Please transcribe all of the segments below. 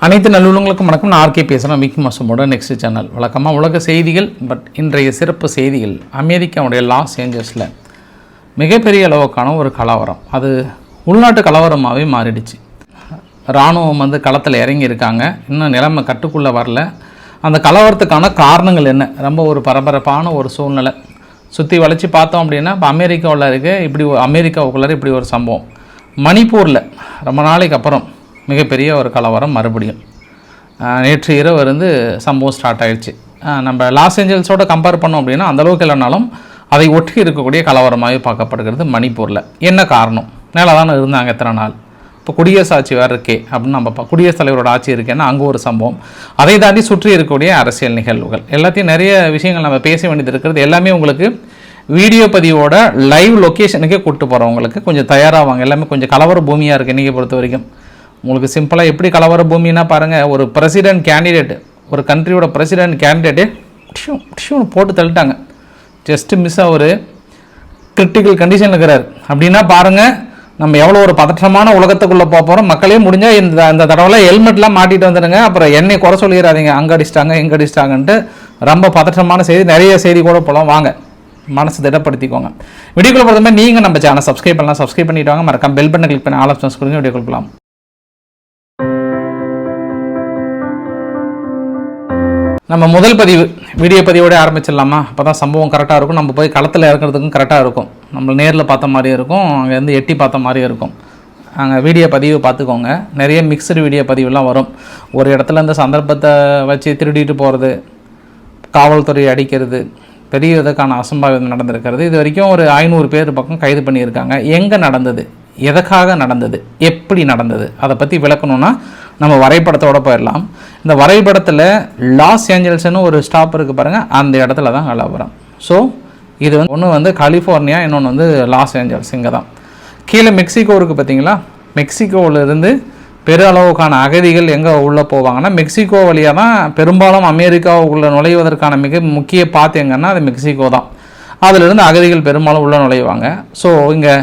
அனைத்து நல்லுள்ளங்களுக்கும் வணக்கம். நான் ஆர்கே பேசுகிறேன் விக்கி மாசமோட நெக்ஸ்ட் சேனல் வழக்கமாக உலக செய்திகள் பட் இன்றைய சிறப்பு செய்திகள். அமெரிக்காவுடைய லாஸ் ஏஞ்சல்ஸில் மிகப்பெரிய அளவுக்கான ஒரு கலவரம். அது உள்நாட்டு கலவரமாகவே மாறிடுச்சு. இராணுவம் வந்து களத்தில் இறங்கியிருக்காங்க. இன்னும் நிலைமை கட்டுக்குள்ளே வரல. அந்த கலவரத்துக்கான காரணங்கள் என்ன? ரொம்ப ஒரு பரபரப்பான ஒரு சூழ்நிலை. சுற்றி வளைச்சி பார்த்தோம் அப்படின்னா இப்போ அமெரிக்காவில் இருக்க. இப்படி ஒரு- அமெரிக்காவுக்குள்ளார இப்படி ஒரு சம்பவம். மணிப்பூரில் ரொம்ப நாளைக்கு அப்புறம் மிகப்பெரிய ஒரு கலவரம் மறுபடியும். நேற்று இரவு இருந்து சம்பவம் ஸ்டார்ட் ஆயிடுச்சு. நம்ம லாஸ் ஏஞ்சல்ஸோட கம்பேர் பண்ணோம் அப்படின்னா அந்தளவுக்கு இல்லைனாலும் அதை ஒட்டி இருக்கக்கூடிய கலவரமாகவே பார்க்கப்படுகிறது மணிப்பூரில். என்ன காரணம்? மேலே தானே இருந்தாங்க எத்தனை நாள். இப்போ குடியரசு ஆட்சி வேறு இருக்கே அப்படின்னு நம்ம பா- குடியரசுத் தலைவரோட ஆட்சி இருக்கேன்னா அங்கே ஒரு சம்பவம். அதை தாண்டி சுற்றி இருக்கக்கூடிய அரசியல் நிகழ்வுகள். எல்லாத்தையும் நிறைய விஷயங்கள் நம்ம பேச வேண்டியது இருக்கிறது. எல்லாமே உங்களுக்கு வீடியோ பதிவோட லைவ் லொக்கேஷனுக்கே கூப்பிட்டு போகிறவங்களுக்கு கொஞ்சம் தயாராவாங்க. எல்லாமே கொஞ்சம் கலவர பூமியாக இருக்குது இன்றைக்கி பொறுத்த வரைக்கும். உங்களுக்கு சிம்பிளாக எப்படி கலவர பூமின்னா பாருங்கள் ஒரு பிரசிடென்ட் கேண்டிடேட் ஒரு கண்ட்ரியோட பிரசிடென்ட் கேண்டிடேட்டு போட்டு தள்ளிட்டாங்க. ஜஸ்ட்டு மிஸ் அவர் கிரிட்டிக்கல் கண்டிஷன் இருக்கிறார். அப்படின்னா பாருங்கள் நம்ம எவ்வளோ ஒரு பதற்றமான உலகத்துக்குள்ளே போக போகிறோம் மக்களே முடிஞ்சால் இந்த இந்த தடவை ஹெல்மெட்லாம் மாட்டிட்டு வந்துடுங்க. அப்புறம் என்னை குறை சொல்லிடாதீங்க அங்கே அடிச்சிட்டாங்க எங்கே அடிச்சிட்டாங்கன்ட்டு ரொம்ப பதற்றமான செய்தி. நிறைய செய்தி கூட போகலாம் வாங்க மனசு திடப்படுத்திக்கோங்க. வீடியோக்குள்ள பொறுத்த நீங்கள் நம்ம சேனல் சப்ஸ்கிரைப் பண்ணலாம். சப்ஸ்கிரைப் பண்ணிட்டு வாங்க. மறக்காம பெல் பட்டன் கிளிக் பண்ணி ஆல் ஆப்ஷன்ஸ் கொடுங்க. வீடியோ கொடுக்கலாம் நம்ம முதல் பதிவு வீடியோ பதிவோட ஆரம்பிச்சிடலாமா? அப்போ தான் சம்பவம் கரெக்டாக இருக்கும். நம்ம போய் களத்தில் இறங்குறதுக்கும் கரெக்டாக இருக்கும். நம்ம நேரில் பார்த்த மாதிரியும் இருக்கும். அங்கேருந்து எட்டி பார்த்த மாதிரியும் இருக்கும். அங்கே வீடியோ பதிவு பார்த்துக்கோங்க. நிறைய மிக்சடு வீடியோ பதிவுலாம் வரும். ஒரு இடத்துல இந்த சந்தர்ப்பத்தை வச்சு திருடிட்டு போகிறது காவல்துறை அடிக்கிறது பெரிய விதக்கான அசம்பாவிதம் நடந்திருக்கிறது. இது வரைக்கும் ஒரு ஐநூறு பேர் பக்கம் கைது பண்ணியிருக்காங்க. எங்கே நடந்தது? எதற்காக நடந்தது? எப்படி நடந்தது? அதை பற்றி விளக்கணும்னா நம்ம வரைபடத்தோட போயிடலாம். இந்த வரைபடத்தில் லாஸ் ஏஞ்சல்ஸ்னு ஒரு ஸ்டாப் இருக்குது பாருங்கள் அந்த இடத்துல தான் கலாபுரம் ஸோ இது வந்து ஒன்று வந்து கலிஃபோர்னியா இன்னொன்று வந்து லாஸ் ஏஞ்சல்ஸ் இங்கே தான் கீழே மெக்சிகோ இருக்குது பார்த்தீங்களா மெக்சிகோவிலிருந்து பெரு அளவுக்கான அகதிகள் எங்கே உள்ளே போவாங்கன்னா மெக்சிகோ வழியாக தான் பெரும்பாலும் அமெரிக்காவுக்குள்ளே நுழைவதற்கான மிக முக்கிய பாத்து எங்கன்னா அது மெக்சிகோ தான் அதிலிருந்து அகதிகள் பெரும்பாலும் உள்ளே நுழைவாங்க. ஸோ இங்கே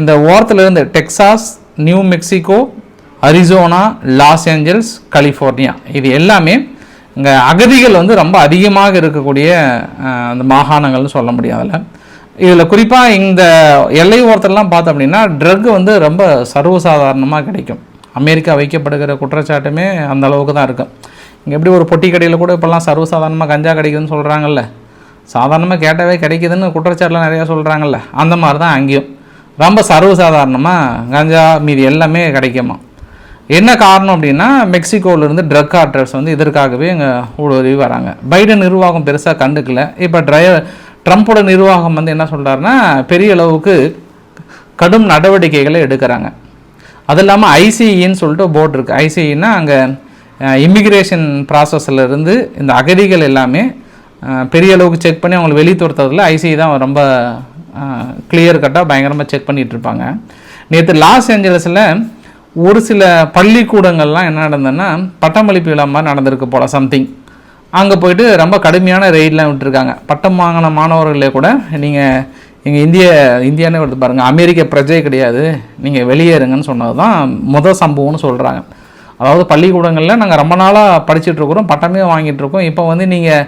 இந்த ஓரத்துலேருந்து Texas New Mexico Arizona Los Angeles California இது எல்லாமே இங்கே அகதிகள் வந்து ரொம்ப அதிகமாக இருக்கக்கூடிய அந்த மாகாணங்கள்னு சொல்ல முடியாதுல்ல இதில் குறிப்பாக இந்த எல்லை ஓரத்திலலாம் பார்த்தோம் அப்படின்னா ட்ரக் வந்து ரொம்ப சர்வசாதாரணமாக கிடைக்கும். அமெரிக்கா வைக்கப்படுகிற குற்றச்சாட்டுமே அந்த அளவுக்கு தான் இருக்கும். இங்கே எப்படி ஒரு பொட்டி கடையில் கூட இப்போல்லாம் சர்வசாதாரணமாக கஞ்சா கிடைக்குதுன்னு சொல்கிறாங்கல்ல சாதாரணமாக கேட்டாவே கிடைக்குதுன்னு குற்றச்சாட்டில் நிறையா சொல்கிறாங்கல்ல அந்த மாதிரி தான் அங்கேயும். ரொம்ப சர்வசாதாரணமாக கஞ்சா மீதி எல்லாமே கிடைக்குமா என்ன காரணம் அப்படின்னா மெக்சிகோவிலேருந்து ட்ரக் ஆர்டர்ஸ் வந்து இதற்காகவே இங்கே ஊடுருவி வராங்க. பைடன் நிர்வாகம் பெருசாக கண்டுக்கல. இப்போ ட்ரைய ட்ரம்ப்போட நிர்வாகம் வந்து என்ன சொல்கிறாருன்னா பெரிய அளவுக்கு கடும் நடவடிக்கைகளை எடுக்கிறாங்க. அது இல்லாமல் ஐசிஇன்னு சொல்லிட்டு போர்டு இருக்குது ஐசிஇன்னா அங்கே இமிக்ரேஷன் ப்ராசஸ்லேருந்து இந்த அகதிகள் எல்லாமே பெரிய அளவுக்கு செக் பண்ணி அவங்களை வெளியே துரத்துறதுல ஐசிஇ தான் ரொம்ப கிளியர் கட்டாக பயங்கரமாக செக் பண்ணிகிட்ருப்பாங்க இருப்பாங்க. நேற்று லாஸ் ஏஞ்சலஸில் ஒரு சில பள்ளிக்கூடங்கள்லாம் என்ன நடந்ததுன்னா பட்டமளிப்பு விழா மாதிரி நடந்திருக்கு போல சம்திங் அங்கே போயிட்டு ரொம்ப கடுமையான ரெய்டெலாம் விட்டுருக்காங்க. பட்டம் வாங்கின மாணவர்களே கூட நீங்கள் எங்கள் இந்திய இந்தியானே எடுத்து பாருங்கள் அமெரிக்க பிரஜை கிடையாது. நீங்கள் வெளியேறுங்கன்னு சொன்னது தான் முதல் சம்பவம்னு சொல்கிறாங்க அதாவது பள்ளிக்கூடங்களில் நாங்கள் ரொம்ப நாளாக படிச்சுட்ருக்குறோம் பட்டமே வாங்கிட்டுருக்கோம் இப்போ வந்து நீங்கள்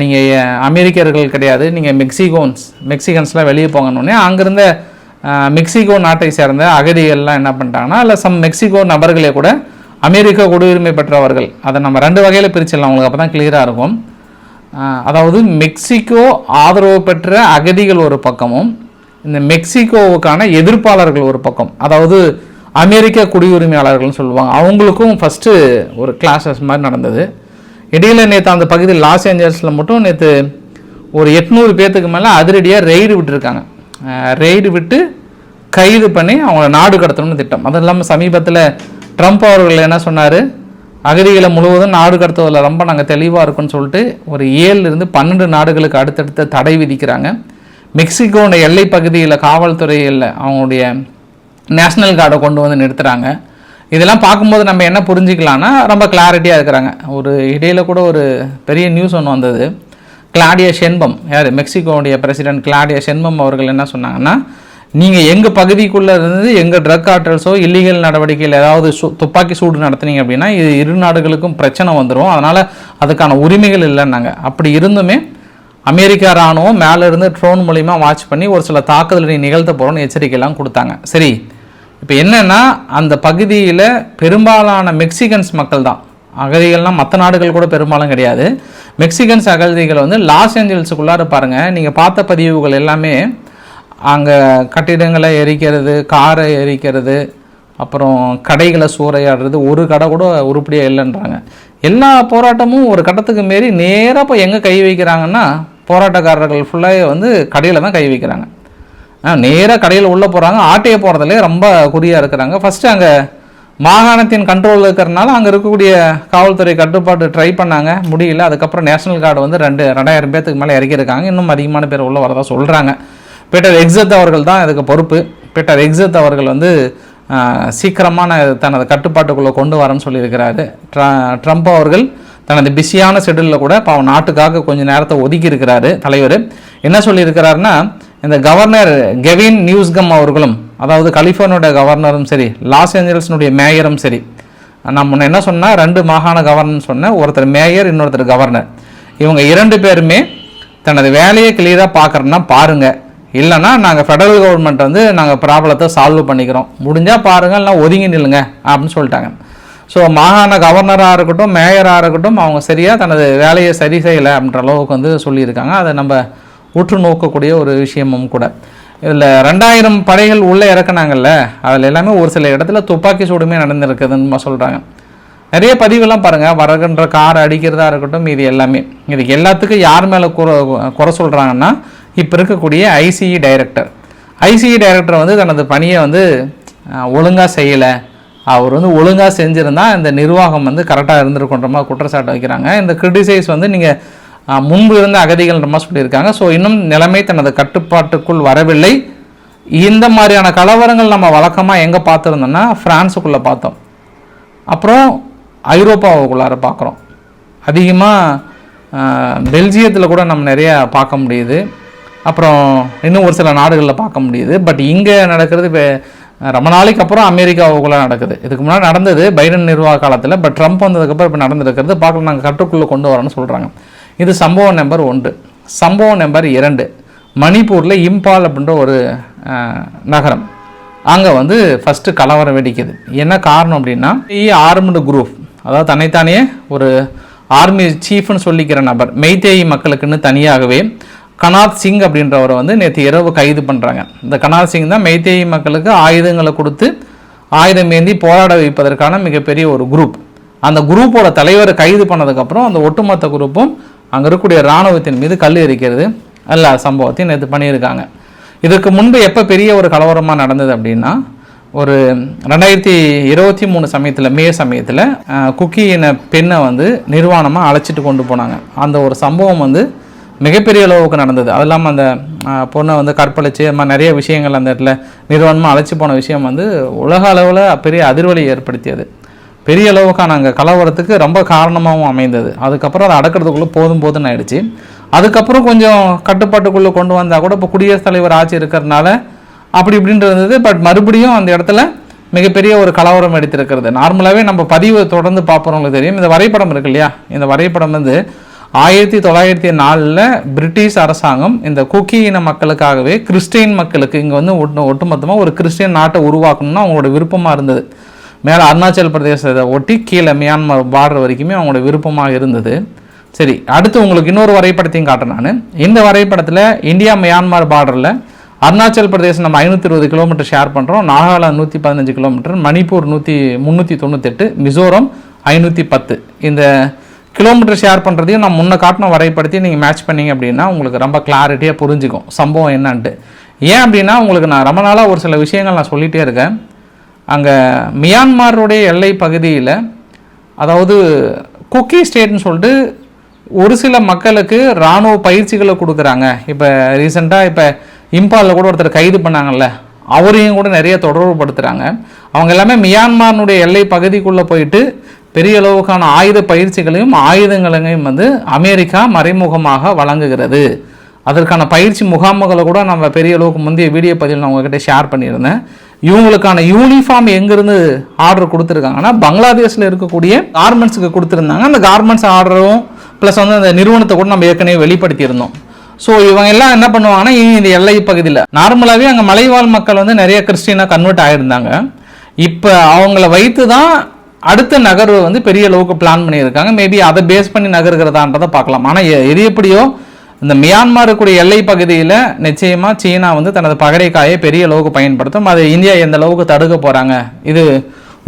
நீங்கள் அமெரிக்கர்கள் கிடையாது. நீங்கள் மெக்சிகோன்ஸ் மெக்சிகன்ஸ்லாம் வெளியே போங்கன்னொடனே அங்கேருந்த மெக்சிகோ நாட்டை சேர்ந்த அகதிகள்லாம் என்ன பண்ணிட்டாங்கன்னா இல்லை சம் மெக்சிகோ நபர்களே கூட அமெரிக்க குடியுரிமை பெற்றவர்கள். அதை நம்ம ரெண்டு வகையில் பிரிச்சிடலாம். உங்களுக்கு அப்போ தான் கிளியராக இருக்கும் அதாவது மெக்சிகோ ஆதரவு பெற்ற அகதிகள் ஒரு பக்கமும் இந்த மெக்சிகோவுக்கான எதிர்ப்பாளர்கள் ஒரு பக்கம். அதாவது அமெரிக்க குடியுரிமையாளர்கள்னு சொல்லுவாங்க. அவங்களுக்கும் ஃபஸ்ட்டு ஒரு கிளாஸஸ் மாதிரி நடந்தது. இடையில நேற்று அந்த பகுதியில் லாஸ் ஏஞ்சல்ஸில் மட்டும் நேற்று ஒரு எட்நூறு பேர்த்துக்கு மேலே அதிரடியாக ரெய்டு விட்டுருக்காங்க. ரெய்டு விட்டு கைது பண்ணி அவங்கள நாடு கடத்தணும்னு திட்டம். அது இல்லாமல் சமீபத்தில் ட்ரம்ப் அவர்கள் என்ன சொன்னார்? அகதிகளை முழுவதும் நாடு கடத்துவதில் ரொம்ப நாங்கள் தெளிவாக இருக்கோம்னு சொல்லிட்டு ஒரு ஏழுலேருந்து பன்னெண்டு நாடுகளுக்கு அடுத்தடுத்த தடை விதிக்கிறாங்க. மெக்சிகோட எல்லை பகுதியில் காவல்துறையில் அவங்களுடைய நேஷ்னல் கார்டை கொண்டு வந்து நிறுத்துகிறாங்க இதெல்லாம் பார்க்கும்போது நம்ம என்ன புரிஞ்சுக்கலாம்னா ரொம்ப கிளாரிட்டியாக இருக்கிறாங்க. ஒரு இடையில் கூட ஒரு பெரிய நியூஸ் ஒன்று வந்தது. கிளாடிய செண்பம். யார்? மெக்சிகோவுடைய பிரசிடென்ட் கிளாடிய சென்பம் அவர்கள் என்ன சொன்னாங்கன்னா நீங்கள் எங்கள் பகுதிக்குள்ளே இருந்து எங்கள் ட்ரக் ஆர்டல்ஸோ இல்லீகல் நடவடிக்கையில் ஏதாவது சு துப்பாக்கி சூடு நடத்துனீங்க அப்படின்னா இது இரு நாடுகளுக்கும் பிரச்சனை வந்துடும் அதனால் அதுக்கான உரிமைகள் இல்லைன்னாங்க. அப்படி இருந்துமே அமெரிக்கா ராணுவம் மேலேருந்து ட்ரோன் மூலிமா வாட்ச் பண்ணி ஒரு சில தாக்குதலை நிகழ்த்த போகிறோன்னு எச்சரிக்கைலாம் கொடுத்தாங்க. சரி இப்போ என்னென்னா அந்த பகுதியில் பெரும்பாலான மெக்சிகன்ஸ் மக்கள் தான் அகதிகள்னால் மற்ற நாடுகள் கூட பெரும்பாலும் கிடையாது. மெக்சிகன்ஸ் அகதிகள் வந்து லாஸ் ஏஞ்சல்ஸுக்குள்ளார பாருங்கள் நீங்கள் பார்த்த பதிவுகள் எல்லாமே அங்கே கட்டிடங்களை எரிக்கிறது காரை எரிக்கிறது அப்புறம் கடைகளை சூறையாடுறது ஒரு கடை கூட உருப்படியாக இல்லைன்றாங்க. எல்லா போராட்டமும் ஒரு கட்டத்துக்கு மாரி நேராக இப்போ எங்கே கை வைக்கிறாங்கன்னா போராட்டக்காரர்கள் ஃபுல்லாக வந்து கடையில் தான் கை வைக்கிறாங்க. நேராக கடையில் உள்ளே போகிறாங்க ஆட்டையை போகிறதுலே ரொம்ப குறியாக இருக்கிறாங்க. ஃபஸ்ட்டு அங்கே மாகாணத்தின் கண்ட்ரோலில் இருக்கிறனால அங்கே இருக்கக்கூடிய காவல்துறை கட்டுப்பாடு ட்ரை பண்ணாங்க. முடியல. அதுக்கப்புறம் நேஷனல் கார்டு வந்து ரெண்டு ரெண்டாயிரம் பேத்துக்கு மேலே இறக்கியிருக்காங்க. இன்னும் அதிகமான பேர் உள்ளே வரதா சொல்கிறாங்க பீட்டர் எக்ஸத் அவர்கள் தான் இதுக்கு பொறுப்பு. பீட்டர் எக்ஸத் அவர்கள் வந்து சீக்கிரமான தனது கட்டுப்பாட்டுக்குள்ளே கொண்டு வரேன்னு சொல்லியிருக்கிறாரு. ட்ரம்ப் அவர்கள் தனது பிஸியான ஷெடியூலில் கூட பாவம் நாட்டுக்காக கொஞ்சம் நேரத்தை ஒதுக்கி இருக்கிறாரு தலைவர். என்ன சொல்லியிருக்கிறாருன்னா இந்த கவர்னர் கெவின் நியூஸ்கம் அவர்களும் அதாவது கலிஃபோர்னியோட கவர்னரும் சரி லாஸ் ஏஞ்சல்ஸ்னுடைய மேயரும் சரி. நான் முன்ன என்ன சொன்னால் ரெண்டு மாகாண கவர்னர் சொன்னேன். ஒருத்தர் மேயர் இன்னொருத்தர் கவர்னர். இவங்க இரண்டு பேருமே தனது வேலையை கிளியராக பார்க்குறேன்னா பாருங்க. இல்லைன்னா நாங்கள் ஃபெடரல் கவர்மெண்ட் வந்து நாங்கள் ப்ராப்ளத்தை சால்வ் பண்ணிக்கிறோம். முடிஞ்சால் பாருங்கள் இல்லைனா ஒதுங்கி நில்லுங்க அப்படின்னு சொல்லிட்டாங்க. ஸோ மாகாண கவர்னராக இருக்கட்டும் மேயராக இருக்கட்டும் அவங்க சரியாக தனது வேலையை சரி செய்யலை அப்படின்ற அளவுக்கு வந்து சொல்லியிருக்காங்க. அதை நம்ம உற்று நோக்கக்கூடிய ஒரு விஷயமும் கூட. இதில் ரெண்டாயிரம் படைகள் உள்ளே இறக்குனாங்கல்ல அதில் எல்லாமே ஒரு சில இடத்துல துப்பாக்கி சூடுமே நடந்திருக்குதுன்னு சொல்கிறாங்க நிறைய பதிவெல்லாம் பாருங்கள் வரகின்ற கார் அடிக்கிறதா இருக்கட்டும் இது எல்லாமே. இதுக்கு எல்லாத்துக்கும் யார் மேலே குறை குறை சொல்கிறாங்கன்னா இப்போ இருக்கக்கூடிய ஐசிஇ டைரக்டர் ஐசிஇ டைரக்டர் வந்து தனது பணியை வந்து ஒழுங்காக செய்யலை. அவர் வந்து ஒழுங்காக செஞ்சுருந்தா இந்த நிர்வாகம் வந்து கரெக்டாக இருந்திருக்குன்ற மாதிரி குற்றச்சாட்டு வைக்கிறாங்க. இந்த கிரிட்டிசைஸ் வந்து நீங்கள் முன்பு இருந்த அகதிகள்ன்ற மாதிரி சொல்லியிருக்காங்க. ஸோ இன்னும் நிலைமை தனது கட்டுப்பாட்டுக்குள் வரவில்லை. இந்த மாதிரியான கலவரங்கள் நம்ம வழக்கமாக எங்கே பார்த்துருந்தோம்னா ஃப்ரான்ஸுக்குள்ளே பார்த்தோம். அப்புறம் ஐரோப்பாவுக்குள்ளார பார்க்குறோம். அதிகமாக பெல்ஜியத்தில் கூட நம்ம நிறையா பார்க்க முடியுது. அப்புறம் இன்னும் ஒரு சில நாடுகளில் பார்க்க முடியுது. பட் இங்கே நடக்கிறது இப்போ ரொம்ப நாளைக்கு அப்புறம் அமெரிக்காவுக்குள்ளே நடக்குது. இதுக்கு முன்னாடி நடந்தது பைடன் நிர்வாக காலத்தில் பட் ட்ரம்ப் வந்ததுக்கப்புறம் இப்போ நடந்திருக்கிறது. பார்க்கலாம் நாங்கள் கட்டுக்குள்ளே கொண்டு வரோன்னு சொல்கிறாங்க இது சம்பவம் நம்பர் ஒன்று. சம்பவம் நம்பர் இரண்டு. மணிப்பூரில் இம்பால் அப்படின்ற ஒரு நகரம். அங்கே வந்து ஃபஸ்ட்டு கலவரம் வெடிக்குது. என்ன காரணம் அப்படின்னா ஆர்மடு குரூப் அதாவது தன்னைத்தானே ஒரு ஆர்மி சீஃப்னு சொல்லிக்கிற நபர் மெய்தேயி மக்களுக்குன்னு தனியாகவே கனாத் சிங் அப்படின்றவரை வந்து நேற்று இரவு கைது பண்ணுறாங்க இந்த கனாத் சிங் தான் மெய்தேயி மக்களுக்கு ஆயுதங்களை கொடுத்து ஆயுதம் ஏந்தி போராட வைப்பதற்கான மிகப்பெரிய ஒரு குரூப் அந்த குரூப்போட தலைவரை கைது பண்ணதுக்கப்புறம் அந்த ஒட்டுமொத்த குரூப்பும் அங்கே இருக்கக்கூடிய இராணுவத்தின் மீது கல் எரிக்கிறது. எல்லா சம்பவத்தையும் நேற்று பண்ணியிருக்காங்க. இதற்கு முன்பு எப்போ பெரிய ஒரு கலவரமாக நடந்தது அப்படின்னா ஒரு ரெண்டாயிரத்தி இருபத்தி மூணு சமயத்தில் மே சமயத்தில் குக்கி பெண்ணை வந்து நிர்வாணமாக அழைச்சிட்டு கொண்டு போனாங்க. அந்த ஒரு சம்பவம் வந்து மிகப்பெரிய அளவுக்கு நடந்தது. அது இல்லாமல் அந்த பொண்ணை வந்து கற்பழித்து அது மாதிரி நிறைய விஷயங்கள் அந்த இடத்துல நிர்வாணமாக அழைச்சி போன விஷயம் வந்து உலக அளவில் பெரிய அதிர்வலை ஏற்படுத்தியது. பெரிய அளவுக்கான அங்கே கலவரத்துக்கு ரொம்ப காரணமாகவும் அமைந்தது. அதுக்கப்புறம் அதை அடக்கிறதுக்குள்ளே போதும் போதும்னு ஆயிடுச்சு. அதுக்கப்புறம் கொஞ்சம் கட்டுப்பாட்டுக்குள்ளே கொண்டு வந்தால் கூட இப்போ குடியரசுத் தலைவர் ஆட்சி இருக்கிறதுனால அப்படி இப்படின்ட்டு இருந்தது. பட் மறுபடியும் அந்த இடத்துல மிகப்பெரிய ஒரு கலவரம் எடுத்திருக்கிறது. நார்மலாகவே நம்ம பதிவு தொடர்ந்து பார்ப்பவங்களுக்கு தெரியும். இந்த வரைபடம் இருக்கு இல்லையா? இந்த வரைபடம் வந்து ஆயிரத்தி தொள்ளாயிரத்தி நாலில் பிரிட்டிஷ் அரசாங்கம் இந்த குக்கி இன மக்களுக்காகவே கிறிஸ்டியன் மக்களுக்கு இங்கே வந்து ஒட்டு ஒட்டுமொத்தமாக ஒரு கிறிஸ்டியன் நாட்டை உருவாக்கணும்னு அவங்களோட விருப்பமாக இருந்தது. மேலே அருணாச்சல் பிரதேசத்தை ஒட்டி கீழே மியான்மர் பார்டர் வரைக்குமே அவங்களோட விருப்பமாக இருந்தது. சரி அடுத்து உங்களுக்கு இன்னொரு வரைபடத்தையும் காட்டுறேன் நான். இந்த வரைபடத்தில் இந்தியா மியான்மர் பார்டரில் அருணாச்சல் பிரதேசம் நம்ம ஐநூற்றி இருபது கிலோமீட்டர் ஷேர் பண்ணுறோம் நாகாலாந்து நூற்றி பதினஞ்சு கிலோமீட்டர் மணிப்பூர் நூற்றி முந்நூற்றி தொண்ணூத்தெட்டு மிசோரம் ஐநூற்றி பத்து. இந்த கிலோமீட்டர் ஷேர் பண்ணுறதையும் நான் முன்ன காட்டின வரைபடுத்தி நீங்கள் மேட்ச் பண்ணீங்க அப்படின்னா உங்களுக்கு ரொம்ப கிளாரிட்டியாக புரிஞ்சுக்கும். சம்பவம் என்னன்ட்டு. ஏன் அப்படின்னா உங்களுக்கு நான் ரொம்ப நாளாக ஒரு சில விஷயங்கள் நான் சொல்லிகிட்டே இருக்கேன். அங்கே மியான்மருடைய எல்லை பகுதியில் அதாவது குக்கி ஸ்டேட்னு சொல்லிட்டு ஒரு சில மக்களுக்கு இராணுவ பயிற்சிகளை கொடுக்குறாங்க. இப்போ ரீசெண்டாக இப்போ இம்பாலில் கூட ஒருத்தர் கைது பண்ணாங்கல்ல அவரையும் கூட நிறைய தொடர்புபடுத்துகிறாங்க அவங்க எல்லாமே மியான்மருடைய எல்லை பகுதிக்குள்ளே போயிட்டு பெரிய அளவுக்கான ஆயுத பயிற்சிகளையும் ஆயுதங்களையும் வந்து அமெரிக்கா மறைமுகமாக வழங்குகிறது. அதற்கான பயிற்சி முகாம்களை கூட நம்ம பெரிய அளவுக்கு முந்தைய வீடியோ பதிவில் நான் உங்ககிட்ட ஷேர் பண்ணியிருந்தேன். இவங்களுக்கான யூனிஃபார்ம் எங்கேருந்து ஆர்டர் கொடுத்துருக்காங்கன்னா பங்களாதேஷில் இருக்கக்கூடிய கார்மெண்ட்ஸுக்கு கொடுத்துருந்தாங்க. அந்த கார்மெண்ட்ஸ் ஆர்டரும் ப்ளஸ் வந்து அந்த நிறுவனத்தை கூட நம்ம ஏற்கனவே வெளிப்படுத்தியிருந்தோம். ஸோ இவங்க எல்லாம் என்ன பண்ணுவாங்கன்னா இனி இந்த எல்லை பகுதியில். நார்மலாகவே அங்கே மலைவாழ் மக்கள் வந்து நிறைய கிறிஸ்டினாக கன்வெர்ட் ஆகிருந்தாங்க இப்போ அவங்கள வைத்து தான் அடுத்த நகர்வு வந்து பெரிய அளவுக்கு பிளான் பண்ணியிருக்காங்க. மேபி அதை பேஸ் பண்ணி நகர்கிறதான்றதை பார்க்கலாம். ஆனால் எது எப்படியோ இந்த மியான்மர் இருக்கக்கூடிய எல்லை பகுதியில் நிச்சயமாக சீனா வந்து தனது பகடைக்காயை பெரிய அளவுக்கு பயன்படுத்தும். அதை இந்தியா எந்த அளவுக்கு தடுக்க போகிறாங்க இது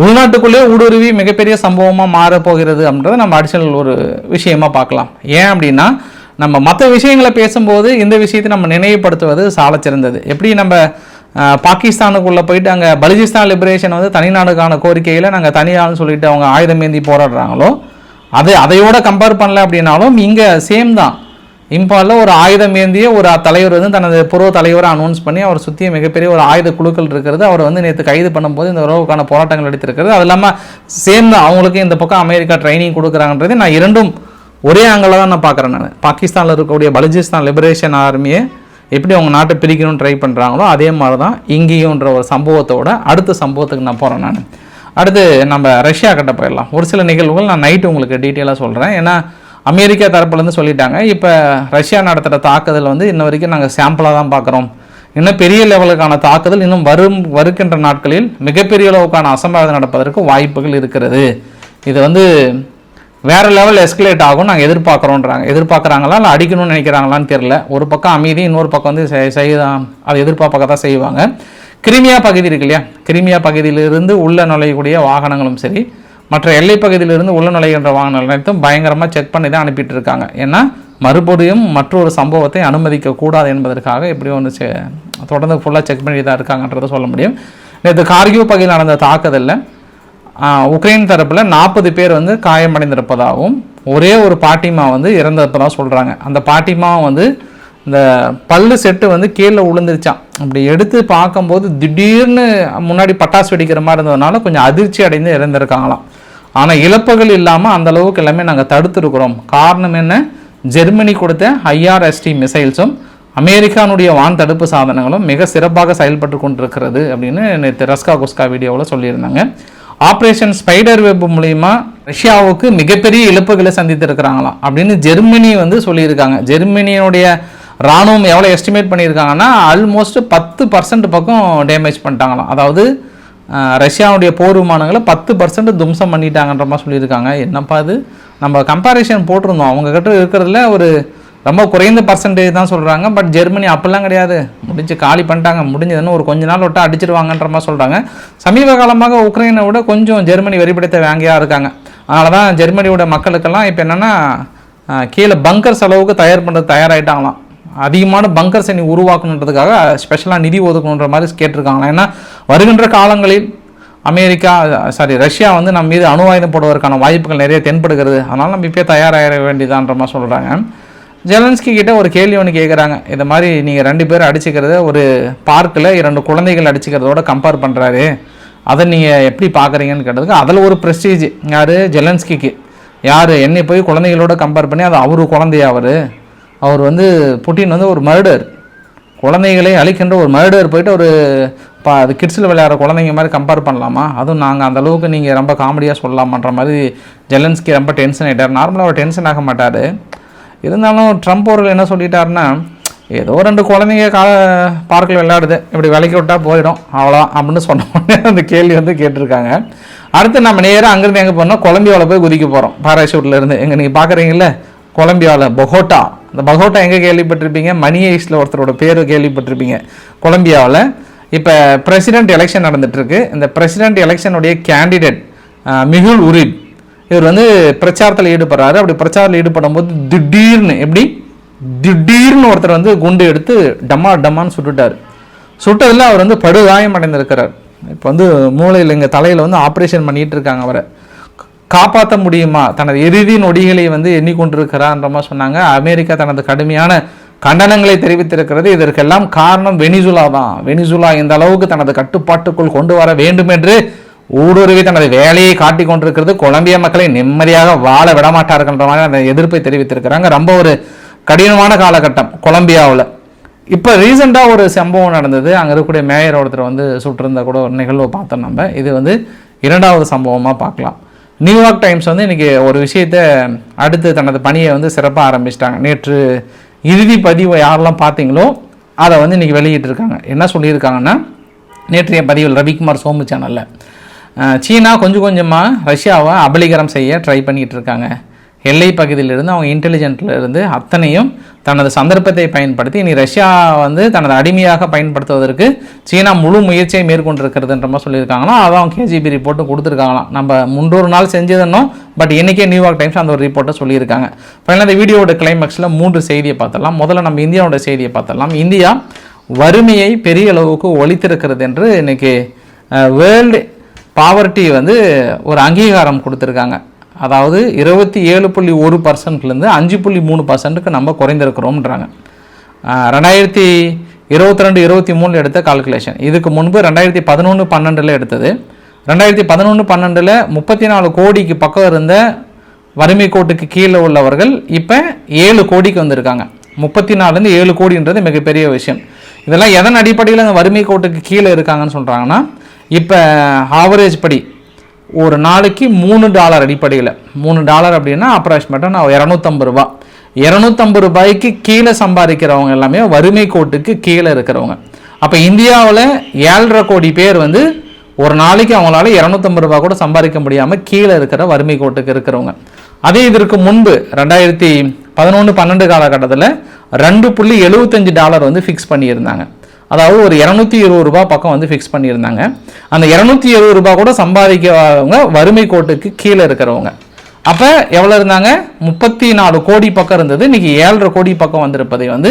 உள்நாட்டுக்குள்ளே ஊடுருவி மிகப்பெரிய சம்பவமாக மாறப்போகிறது அப்படின்றத நம்ம அடிஷனல் ஒரு விஷயமா பார்க்கலாம். ஏன் அப்படின்னா நம்ம மற்ற விஷயங்களை பேசும்போது இந்த விஷயத்தை நம்ம நினைவுபடுத்துவது சாலச் சிறந்தது. எப்படி நம்ம பாகிஸ்தானுக்குள்ளே போயிட்டு அங்கே பலுஜிஸ்தான் லிபரேஷன் வந்து தனிநாடுக்கான கோரிக்கையில் நாங்கள் தனியாள்னு சொல்லிட்டு அவங்க ஆயுதம் ஏந்தி போராடுறாங்களோ அது அதையோட கம்பேர் பண்ணல அப்படின்னாலும் இங்கே சேம் தான். இம்பாலில் ஒரு ஆயுதம் ஏந்திய ஒரு தலைவர் வந்து தனது பூர்வ தலைவரை அனௌன்ஸ் பண்ணி அவர் சுற்றி மிகப்பெரிய ஒரு ஆயுத குழுக்கள் இருக்கிறது. அவர் வந்து நேற்று கைது பண்ணும்போது இந்த உறவுக்கான போராட்டங்கள் எடுத்திருக்கிறது. அது இல்லாமல் சேர்ந்து அவங்களுக்கு இந்த பக்கம் அமெரிக்கா ட்ரைனிங் கொடுக்குறாங்கன்றது நான் இரண்டும் ஒரே ஆங்கிளில் தான் நான் பார்க்குறேன் நான். பாகிஸ்தானில் இருக்கக்கூடிய பலுஜிஸ்தான் லிபரேஷன் ஆர்மியை எப்படி அவங்க நாட்டை பிரிக்கணும்னு ட்ரை பண்ணுறாங்களோ அதே மாதிரி தான் இங்கேயும்ன்ற ஒரு சம்பவத்தோட அடுத்த சம்பவத்துக்கு நான் போகிறேன் நான். அடுத்து நம்ம ரஷ்யா கிட்ட போயிடலாம். ஒரு சில நிகழ்வுகள் நான் நைட்டு உங்களுக்கு டீட்டெயிலாக சொல்கிறேன் ஏன்னா அமெரிக்கா தரப்புலேருந்து சொல்லிட்டாங்க இப்போ ரஷ்யா நடத்துகிற தாக்குதல் வந்து இன்ன வரைக்கும் நாங்கள் சாம்பிளாக தான் பார்க்குறோம் இன்னும் பெரிய லெவலுக்கான தாக்குதல் இன்னும் வரும் வருகின்ற நாட்களில் மிகப்பெரிய அளவுக்கான அசம்பாவிதம் நடப்பதற்கு வாய்ப்புகள் இருக்கிறது. இது வந்து வேறு லெவல் எஸ்கலேட் ஆகும் நாங்கள் எதிர்பார்க்குறோன்றாங்க. எதிர்பார்க்குறாங்களா இல்லை அடிக்கணும்னு நினைக்கிறாங்களான்னு தெரில ஒரு பக்கம் அமைதி இன்னொரு பக்கம் வந்து செய்- அதை எதிர்பார்ப்பாக தான் செய்வாங்க. கிரிமியா பகுதி இருக்கு இல்லையா? கிரிமியா பகுதியிலிருந்து உள்ள நுழையக்கூடிய வாகனங்களும் சரி மற்ற எல்லை பகுதியிலிருந்து உள்ள நுழைகின்ற வாகனங்கள் அனைத்தும் பயங்கரமாக செக் பண்ணி தான் அனுப்பிட்டு இருக்காங்க ஏன்னா மறுபடியும் மற்றொரு சம்பவத்தை அனுமதிக்க கூடாது என்பதற்காக இப்படி ஒன்று செ- தொடர்ந்து ஃபுல்லாக செக் பண்ணி தான் இருக்காங்கன்றதை சொல்ல முடியும். நேற்று கார்கிவ் பகுதியில் நடந்த தாக்குதலில் உக்ரைன் தரப்பில் நாற்பது பேர் வந்து காயமடைந்திருப்பதாகவும் ஒரே ஒரு பாட்டிமா வந்து இறந்திருப்பதாக சொல்கிறாங்க அந்த பாட்டிமா வந்து இந்த பல்லு செட்டு வந்து கீழே விழுந்துருச்சான் அப்படி எடுத்து பார்க்கும்போது திடீர்னு முன்னாடி பட்டாசு வெடிக்கிற மாதிரி இருந்ததுனால கொஞ்சம் அதிர்ச்சி அடைந்து இறந்துருக்காங்களாம் ஆனால் இழப்புகள் இல்லாமல் அந்த அளவுக்கு எல்லாமே நாங்கள் தடுத்துருக்குறோம். காரணம் என்ன? ஜெர்மனி கொடுத்த ஐஆர்எஸ்டி மிசைல்ஸும் அமெரிக்கானுடைய வான் தடுப்பு சாதனங்களும் மிக சிறப்பாக செயல்பட்டு கொண்டிருக்கிறது அப்படின்னு நேற்று ரஸ்கா குஸ்கா வீடியோவில் சொல்லியிருந்தாங்க. ஆப்ரேஷன் ஸ்பைடர் வெப் மூலிமா ரஷ்யாவுக்கு மிகப்பெரிய இழப்புகளை சந்தித்திருக்கிறாங்களாம் அப்படின்னு ஜெர்மனி வந்து சொல்லியிருக்காங்க. ஜெர்மனியுடைய ராணுவம் எவ்வளோ எஸ்டிமேட் பண்ணியிருக்காங்கன்னா ஆல்மோஸ்ட் பத்து பர்சன்ட் பக்கம் டேமேஜ் பண்ணிட்டாங்களாம். அதாவது ரஷ்யாவுடைய போர் விமானங்களை பத்து பர்சன்ட் தும்சம் பண்ணிட்டாங்கன்ற மாதிரி சொல்லியிருக்காங்க. என்னப்பா இது? நம்ம கம்பாரிசன் போட்டிருந்தோம். அவங்கக்கிட்ட இருக்கிறதுல ஒரு ரொம்ப குறைந்த பர்சன்டேஜ் தான் சொல்கிறாங்க பட் ஜெர்மனி அப்படிலாம் கிடையாது. முடிஞ்சு காலி பண்ணிட்டாங்க. முடிஞ்சதுன்னு ஒரு கொஞ்ச நாள் விட்டு அடிச்சிருவாங்கன்ற மாதிரி சொல்கிறாங்க சமீப காலமாக உக்ரைனை விட கொஞ்சம் ஜெர்மனி வெறிப்படுத்த வேங்கையாக இருக்காங்க. அதனால தான் ஜெர்மனியோட மக்களுக்கெல்லாம் இப்போ என்னென்னா கீழே பங்கர் செலவுக்கு தயார் பண்ணுறது தயாராகிட்டாங்களாம் அதிகமான பங்கர்ஸை நீ உருவாக்கணுன்றதுக்காக ஸ்பெஷலாக நிதி ஒதுக்கணுன்ற மாதிரி கேட்டிருக்காங்களாம். ஏன்னா வருகின்ற காலங்களில் அமெரிக்கா சாரி ரஷ்யா வந்து நம்ம மீது அணு ஆயுதம் போடுவதற்கான வாய்ப்புகள் நிறைய தென்படுகிறது. அதனால் நம்ம இப்போ தயாராக வேண்டியதான்ற மாதிரி சொல்கிறாங்க ஜெலன்ஸ்கி கிட்ட ஒரு கேள்வி ஒன்று கேட்குறாங்க இந்த மாதிரி நீங்கள் ரெண்டு பேரும் அடிச்சுக்கிறத ஒரு பார்க்கில் இரண்டு குழந்தைகள் அடிச்சுக்கிறதோட கம்பேர் பண்ணுறாரு அதை நீங்கள் எப்படி பார்க்குறீங்கன்னு கேட்டதுக்கு அதில் ஒரு ப்ரெஸ்டீஜ் யார்? ஜெலன்ஸ்கிக்கு. யார்? என்னை போய் குழந்தைகளோட கம்பேர் பண்ணி அது அவர் குழந்தையா அவர்? அவர் வந்து புட்டின் வந்து ஒரு மர்டர். குழந்தைகளை அழிக்கின்ற ஒரு மர்டர் போயிட்டு ஒரு பா அது கிட்ஸில் விளையாடுற குழந்தைங்க மாதிரி கம்பேர் பண்ணலாமா? அதுவும் நாங்கள் அந்த அளவுக்கு நீங்கள் ரொம்ப காமெடியாக சொல்லலாமான்ற மாதிரி ஜெலன்ஸ்கி ரொம்ப டென்ஷன் ஆகிட்டார் நார்மலாக அவர் டென்ஷன் ஆக மாட்டார். இருந்தாலும் ட்ரம்ப் அவர்கள் என்ன சொல்லிட்டாருன்னா ஏதோ ரெண்டு குழந்தைங்க கா பார்க்கில் விளையாடுது. இப்படி விலைக்கு விட்டால் போயிடும். அவ்வளோதான் அப்படின்னு சொன்ன உடனே அந்த கேள்வி வந்து கேட்டிருக்காங்க. அடுத்து நம்ம நேராக அங்கேருந்து எங்கே போனோம் கொலம்பியாவில் போய் குதிக்க போகிறோம் பாராஷூட்டில் இருந்து. எங்கே நீங்கள் பார்க்குறீங்களே கொலம்பியாவில் பொகோட்டா இந்த பகோட்டா எங்கே கேள்விப்பட்டிருப்பீங்க? மணி ஐஸில் ஒருத்தரோட பேர் கேள்விப்பட்டிருப்பீங்க. கொலம்பியாவில். இப்போ பிரசிடென்ட் எலெக்ஷன் நடந்துட்டுருக்கு. இந்த பிரசிடென்ட் எலெக்ஷனுடைய கேண்டிடேட் மிகுல் உரிட் இவர் வந்து பிரச்சாரத்தில் ஈடுபடுறாரு. அப்படி பிரச்சாரத்தில் ஈடுபடும் போது திடீர்னு எப்படி? திடீர்னு ஒருத்தர் வந்து குண்டு எடுத்து டம்மா டம்மான்னு சுட்டுட்டார். சுட்டதில் அவர் வந்து படுகாயம் அடைந்திருக்கிறார் இப்போ வந்து மூளையில் இங்கே தலையில் வந்து ஆப்ரேஷன் பண்ணிகிட்டு இருக்காங்க அவரை. காப்பாற்ற முடியுமா? தனது இறுதி நொடிகளை வந்து எண்ணிக்கொண்டிருக்கிறான்ற மாதிரி சொன்னாங்க. அமெரிக்கா தனது கடுமையான கண்டனங்களை தெரிவித்திருக்கிறது. இதற்கெல்லாம் காரணம் வெனிசுலா தான். வெனிசுலா இந்த அளவுக்கு தனது கட்டுப்பாட்டுக்குள் கொண்டு வர வேண்டும் என்று ஊடுருவி தனது வேலையை காட்டி கொண்டிருக்கிறது. கொலம்பியா மக்களை நிம்மதியாக வாழ விடமாட்டார்கள்ன்ற மாதிரி அந்த எதிர்ப்பை தெரிவித்திருக்கிறாங்க. ரொம்ப ஒரு கடினமான காலகட்டம் கொலம்பியாவில். இப்போ ரீசெண்டாக ஒரு சம்பவம் நடந்தது. அங்கே இருக்கக்கூடிய மேயர் ஒருத்தர் வந்து சுட்டிருந்த கூட ஒரு நிகழ்வை பார்த்தோம் நம்ம. இது வந்து இரண்டாவது சம்பவமாக பார்க்கலாம். நியூயார்க் டைம்ஸ் வந்து இன்றைக்கி ஒரு விஷயத்தை அடுத்து தனது பணியை வந்து சிறப்பாக ஆரம்பிச்சிட்டாங்க. நேற்று இறுதி பதிவை யாரெல்லாம் பார்த்தீங்களோ அதை வந்து இன்றைக்கி வெளியிட்டிருக்காங்க. என்ன சொல்லியிருக்காங்கன்னா நேற்றைய பதிவில் ரவிக்குமார் சோமு சேனலில் சீனா கொஞ்சம் கொஞ்சமாக ரஷ்யாவை அபலிகரம் செய்ய ட்ரை பண்ணிகிட்டு இருக்காங்க. எல்லை பகுதியிலிருந்து அவங்க இன்டெலிஜென்ட்லேருந்து அத்தனையும் தனது சந்தர்ப்பத்தை பயன்படுத்தி இனி ரஷ்யா வந்து தனது அடிமையாக பயன்படுத்துவதற்கு சீனா முழு முயற்சியை மேற்கொண்டிருக்கிறதுன்ற மாதிரி சொல்லியிருக்காங்கன்னா அதான் கேஜிபி ரிப்போர்ட்டும் கொடுத்துருக்காங்களாம். நம்ம முன்னூறு நாள் செஞ்சதுன்னோம் பட் இன்றைக்கே நியூயார்க் டைம்ஸ் அந்த ஒரு ரிப்போர்ட்டை சொல்லியிருக்காங்க. ஃபைனலாக இந்த வீடியோட கிளைமேக்ஸில் மூன்று செய்தியை பார்த்தலாம் முதல்ல நம்ம இந்தியாவோட செய்தியை பார்த்தலாம் இந்தியா வறுமையை பெரிய அளவுக்கு ஒழித்திருக்கிறது என்று இன்றைக்கி வேர்ல்டு பாவர்ட்டி வந்து ஒரு அங்கீகாரம் கொடுத்துருக்காங்க. அதாவது இருபத்தி ஏழு புள்ளி ஒரு பர்சன்ட்லேருந்து அஞ்சு புள்ளி மூணு பர்சன்ட்டுக்கு நம்ம குறைந்திருக்கிறோம்ன்றாங்க. ரெண்டாயிரத்தி இருபத்தி ரெண்டு இருபத்தி மூணில் எடுத்த கால்குலேஷன் இதுக்கு முன்பு ரெண்டாயிரத்தி பதினொன்று பன்னெண்டில் எடுத்தது. ரெண்டாயிரத்தி பதினொன்று பன்னெண்டில் முப்பத்தி நாலு கோடிக்கு பக்கம் இருந்த வறுமை கோட்டுக்கு கீழே உள்ளவர்கள் இப்போ ஏழு கோடிக்கு வந்திருக்காங்க. முப்பத்தி நாலுலேருந்து ஏழு கோடின்றது மிகப்பெரிய விஷயம். இதெல்லாம் எதன் அடிப்படையில் அந்த வறுமை கோட்டுக்கு கீழே இருக்காங்கன்னு சொல்கிறாங்கன்னா இப்போ ஆவரேஜ் படி ஒரு நாளைக்கு மூணு டாலர் அடிப்படையில். மூணு டாலர் அப்படின்னா அப்ராக்சிமேட்டாக நான் இரநூத்தம்பது ரூபா. இரநூத்தம்பது ரூபாய்க்கு கீழே சம்பாதிக்கிறவங்க எல்லாமே வறுமை கோட்டுக்கு கீழே இருக்கிறவங்க. அப்போ இந்தியாவில் ஏழரை கோடி பேர் வந்து ஒரு நாளைக்கு அவங்களால இரநூத்தம்பது ரூபா கூட சம்பாதிக்க முடியாமல் கீழே இருக்கிற வறுமை கோட்டுக்கு இருக்கிறவங்க. அதே இதற்கு முன்பு ரெண்டாயிரத்தி பதினொன்று பன்னெண்டு காலகட்டத்தில் ரெண்டு புள்ளி எழுபத்தஞ்சு டாலர் வந்து ஃபிக்ஸ் பண்ணியிருந்தாங்க. அதாவது ஒரு இரநூத்தி இருபது ரூபாய் பக்கம் வந்து ஃபிக்ஸ் பண்ணியிருந்தாங்க. அந்த இரநூத்தி இருபது ரூபாய் கூட சம்பாதிக்கிறவங்க வறுமை கோட்டுக்கு கீழே இருக்கிறவங்க. அப்போ எவ்வளோ இருந்தாங்க? முப்பத்தி நாலு கோடி பக்கம் இருந்தது. இன்றைக்கி ஏழரை கோடி பக்கம் வந்திருப்பதை வந்து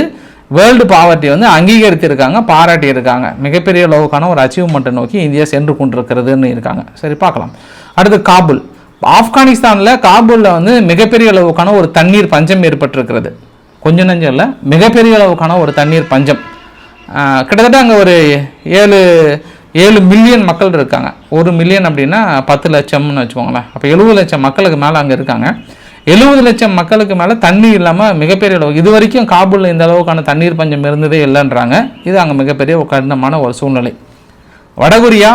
வேர்ல்டு பாவர்ட்டி வந்து அங்கீகரித்திருக்காங்க பாராட்டியிருக்காங்க. மிகப்பெரிய அளவுக்கான ஒரு அச்சீவ்மெண்ட்டை நோக்கி இந்தியா சென்று கொண்டிருக்கிறதுன்னு இருக்காங்க. சரி பார்க்கலாம். அடுத்து காபுல். ஆப்கானிஸ்தானில் காபூலில் வந்து மிகப்பெரிய அளவுக்கான ஒரு தண்ணீர் பஞ்சம் ஏற்பட்டிருக்கிறது. கொஞ்சம் நஞ்சம் இல்லை மிகப்பெரிய அளவுக்கான ஒரு தண்ணீர் பஞ்சம். கிட்டத்தட்ட அங்கே ஒரு ஏழு ஏழு மில்லியன் மக்கள் இருக்காங்க. ஒரு மில்லியன் அப்படின்னா பத்து லட்சம்னு வச்சுக்கோங்களேன். அப்போ எழுபது லட்சம் மக்களுக்கு மேலே அங்கே இருக்காங்க. எழுபது லட்சம் மக்களுக்கு மேலே தண்ணி இல்லாமல் மிகப்பெரிய அளவு இது வரைக்கும் காபூலில் இந்த அளவுக்கான தண்ணீர் பஞ்சம் இருந்ததே இல்லைன்றாங்க. இது அங்கே மிகப்பெரிய ஒரு கடினமான ஒரு சூழ்நிலை. வடகொரியா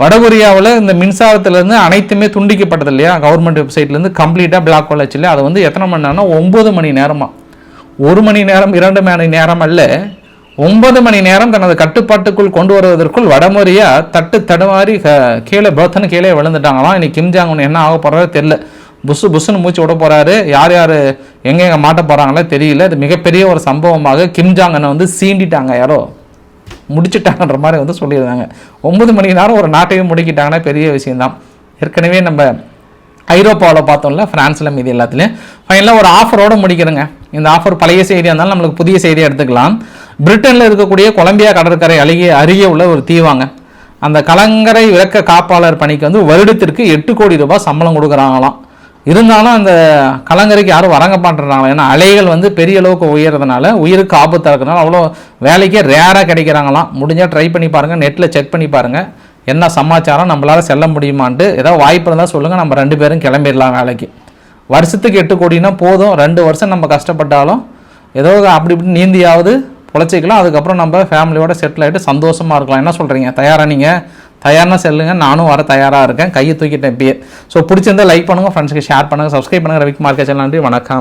வடகொரியாவில் இந்த மின்சாரத்துலேருந்து அனைத்துமே துண்டிக்கப்பட்டது இல்லையா? கவர்மெண்ட் வெப்சைட்லேருந்து கம்ப்ளீட்டாக பிளாக் வளர்ச்சி இல்லையா அதை வந்து எத்தனை மணி நேரம்னா ஒம்பது மணி நேரமாக ஒரு மணி நேரம் இரண்டு மணி நேரம் அல்ல ஒன்பது மணி நேரம் தனது கட்டுப்பாட்டுக்குள் கொண்டு வருவதற்குள் வடமொரியா தட்டு தடுமாறி க- கீழே பர்த்தன் கீழே விழுந்துட்டாங்களாம். இன்னைக்கு கிம் ஜாங் என்ன ஆக போறாரோ தெரியல. புசு புசுன்னு மூச்சு விட போறாரு. யார் யார் எங்க மாட்ட போறாங்களோ தெரியல. இது மிகப்பெரிய ஒரு சம்பவமாக கிம் ஜாங்கனை வந்து சீண்டிட்டாங்க யாரோ. முடிச்சிட்டாங்கன்ற மாதிரி வந்து சொல்லியிருந்தாங்க. ஒன்பது மணி நேரம் ஒரு நாட்டையும் முடிக்கிட்டாங்கன்னா பெரிய விஷயம்தான். ஏற்கனவே நம்ம ஐரோப்பாவில் பார்த்தோம்ல ஃப்ரான்ஸில் மீதி எல்லாத்துலேயும். ஃபைனலாக ஒரு ஆஃபரோடு முடிக்கிறேங்க இந்த ஆஃபர் பழைய செய்தியாக இருந்தாலும் நம்மளுக்கு புதிய செய்தியை எடுத்துக்கலாம். பிரிட்டனில் இருக்கக்கூடிய கொலம்பியா கடற்கரை அருகே அருகே உள்ள ஒரு தீவாங்க. அந்த கலங்கரை விளக்க காப்பாளர் பணிக்கு வந்து வருடத்திற்கு எட்டு கோடி ரூபாய் சம்பளம் கொடுக்குறாங்களாம். இருந்தாலும் அந்த கலங்கரைக்கு யாரும் வரங்க மாட்டேறாங்களா ஏன்னா அலைகள் வந்து பெரிய அளவுக்கு உயர்றதுனால உயிருக்கு ஆபத்தாக இருக்கிறனால அவ்வளோ வேலைக்கே ரேராக கிடைக்கிறாங்களாம். முடிஞ்சால் ட்ரை பண்ணி பாருங்கள் நெட்டில் செக் பண்ணி பாருங்கள் என்ன சமாச்சாரம் நம்மளால் செல்ல முடியுமான்ட்டு ஏதாவது வாய்ப்பு இருந்தால் சொல்லுங்கள் நம்ம ரெண்டு பேரும் கிளம்பிடலாம் வேலைக்கு. வருஷத்துக்கு எட்டு கோடினா போதும். ரெண்டு வருஷம் நம்ம கஷ்டப்பட்டாலும் ஏதோ அப்படி இப்படி நீந்தியாவது உழைச்சிக்கலாம். அதுக்கப்புறம் நம்ம ஃபேமிலியோட செட்டில் ஆகிட்டு சந்தோஷமாக இருக்கலாம். என்ன சொல்கிறீங்க தயாராக நீங்கள் தயார்னா செல்லுங்க. நானும் வர தயாராக இருக்கேன். கையை தூக்கிட்டேன் இப்பயே. ஸோ பிடிச்சிருந்தால் லைக் பண்ணுங்கள் ஃப்ரெண்ட்ஸுக்கு ஷேர் பண்ணுங்கள் சப்ஸ்கிரைப் பண்ணுங்கள் ரவிக்குமார் கேச்சல் நன்றி. வணக்கம்.